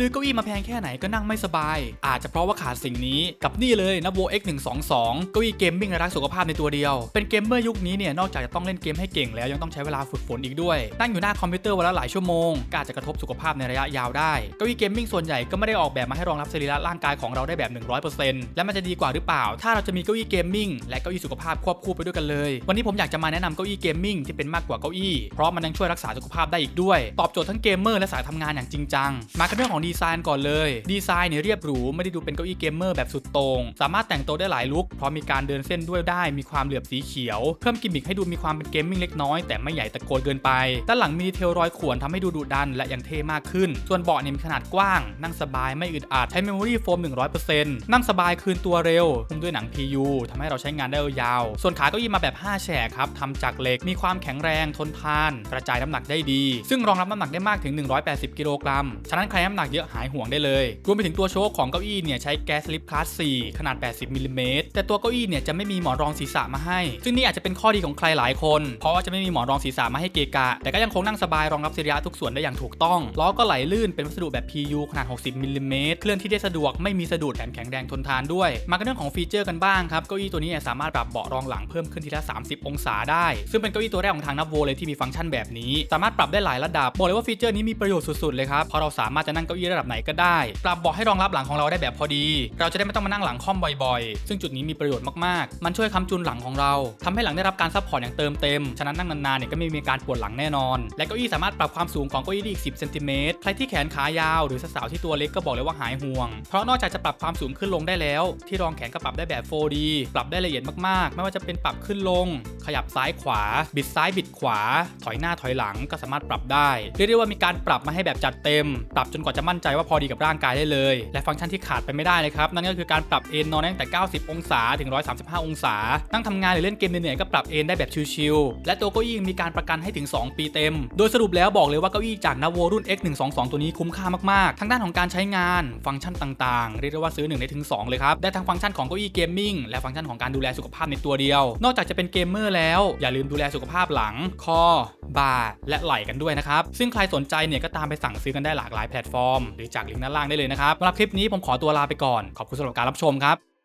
ซื้อเก้าอี้มาแพงแค่ไหนก็นั่งไม่สบาย อาจจะเพราะว่าขาดสิ่งนี้กับนี่เลยนะโว X122 เก้าอี้เกมมิ่งรักสุขภาพในตัวเดียว เป็นเกมเมอร์ยุคนี้เนี่ยนอกจากจะต้องเล่นเกมให้เก่งแล้วยังต้องใช้เวลาฝึกฝนอีกด้วย นั่งอยู่หน้าคอมพิวเตอร์วันละหลายชั่วโมงก็อาจจะกระทบสุขภาพในระยะยาวได้เก้าอี้เกมมิ่งส่วนใหญ่ก็ไม่ได้ออกแบบมาให้รองรับสรีระร่างกายของเราได้แบบ 100%และมันจะดีกว่าหรือเปล่า ถ้าเราจะมีเก้าอี้เกมมิ่งและเก้าอี้สุขภาพควบคู่ไปด้วยกันเลย วันนี้ผมอยากจะมาแนะนำเก้าอี้เกมมิ่งที่เป็นมากกว่าเก้าอี้เพราะมันยังช่วยรักษาสุขภาพได้อีกด้วย ตอบโจทย์ทั้งเกมเมอร์และสายทำงานอย่างจริงจังมากันเรื่องของดีไซน์ก่อนเลย ดีไซน์เนี่ยเรียบหรูไม่ได้ดูเป็นเก้าอี้เกมเมอร์แบบสุดโต่งสามารถแต่งตัวได้หลายลุคเพราะมีการเดินเส้นด้วยได้มีความเหลือบสีเขียว เพิ่มกิมมิคให้ดูมีความเป็นเกมมิ่งเล็กน้อยแต่ไม่ใหญ่ตะโกนเกินไป ด้านหลังมีดีเทลรอยข่วนทำให้ดูดุดันและยังเท่มากขึ้น ส่วนเบาะเนี่ยมีขนาดกว้าง นั่งสบายไม่อึดอัดใช้เมมโมรี่โฟม100%นั่งสบายคืนตัวเร็วหุ้มด้วยหนัง PU ทำให้เราใช้งานได้ยาวๆส่วนขาเก้าอี้มาแบบ 5 แฉกครับทำจากเหล็กมีความแข็งแรงทนทาน กระจายน้ำหนักได้ดี ซึ่งรองรับน้ำหนักได้มากถึง 180 กิโลกรัมฉะนั้นใครน้ำหนักเยอะหายห่วงได้เลย รวมไปถึงตัวโชคของเก้าอี้เนี่ยใช้แก๊สลิฟคลาส 4 ขนาด 80มิลลิเมตรแต่ตัวเก้าอี้เนี่ยจะไม่มีหมอนรองศีรษะมาให้ ซึ่งนี่อาจจะเป็นข้อดีของใครหลายคน เพราะว่าจะไม่มีหมอนรองศีรษะมาให้เกกะ แต่ก็ยังคงนั่งสบายรองรับสรีระทุกส่วนได้อย่างถูกต้องล้อก็ไหลลื่นเป็นวัสดุแบบ PU ขนาด 60มิลลิเมตรเคลื่อนที่ได้สะดวกไม่มีสะดุดแถมแข็งแรงทนทานด้วย มากันเรื่องของฟีเจอร์กันบ้างครับเก้าอี้ตัวนี้สามารถปรับเบาะรองหลังเพิ่มขึ้นทีละ 30 องศาได้ ซึ่งเป็นเก้าอี้ตัวแรกของทางนับโวเลยที่มีฟังก์ชันแบบนี้ สามารถปรับได้หลายระดับบอกเลยว่าฟีเจอร์นี้มีประโยชน์สุดๆเลยครับเพราะเราสามารถจะนั่งเก้าอี้ระดับไหนก็ได้ ปรับเบาะให้รองรับหลังของเราได้แบบพอดี เราจะได้ไม่ต้องมานั่งหลังค่อมบ่อยๆ ซึ่งจุดนี้มีประโยชน์มากๆ มันช่วยค้ำจุนหลังของเราทำให้หลังได้รับการซัพพอร์ตอย่างเติมเต็ม ฉะนั้นนั่งนานๆเนี่ยก็ไม่มีการปวดหลังแน่นอน และเก้าอี้สามารถปรับความสูงของเก้าอี้ได้อีก 10 เซนติเมตร ใครที่แขนขายาวหรือสาวที่ตัวเล็กก็บอกเลยว่าหายห่วง เพราะนอกจากจะปรับความสูงขึ้นลงได้แล้ว ที่รองแขนก็ปรับได้แบบ 4D ปรับได้ละเอียดมากๆ ไม่ว่าจะเป็นปรับขึ้นลง ขยับซ้ายขวา บิดซ้ายบิดขวา ถอยหน้าถอยหลังก็สามารถปรับได้ เรียกได้ว่ามีการปรับมาให้แบบจัดเต็ม ปรับจนกว่าจะมั่นใจว่าพอดีกับร่างกายได้เลย และฟังก์ชันที่ขาดไปไม่ได้เลยครับนั่นก็คือการปรับเอนนอนตั้งแต่ 90 องศาถึง 135 องศา นั่งทำงานหรือเล่นเกมเหนื่อยๆก็ปรับเอนได้แบบชิลๆและตัวเก้าอี้ยังมีการประกันให้ถึง 2 ปีเต็ม โดยสรุปแล้วบอกเลยว่าเก้าอี้จากนาโวรุ่น X122 ตัวนี้คุ้มค่ามากๆ ทั้งด้านของการใช้งาน ฟังก์ชันต่างๆ เรียกได้ว่าซื้อ1ได้ถึง 2 เลยครับ ได้ทั้งฟังก์ชันของเก้าอี้เกมมิ่งและฟังก์ชันของการดูแลสุขภาพในตัวเดียว นอกจากจะเป็นเกมเมอร์แล้วอย่าลืมดูแลสุขภาพหลัง คอ บ่า และไหล่กันด้วยนะครับซึ่งใครสนใจเนี่ยก็ตามไปสั่งซื้อกันได้หลากหลายแพลตฟอร์มหรือจากลิงก์ด้านล่างได้เลยนะครับสำหรับคลิปนี้ผมขอตัวลาไปก่อน ขอบคุณสำหรับการรับชมครับ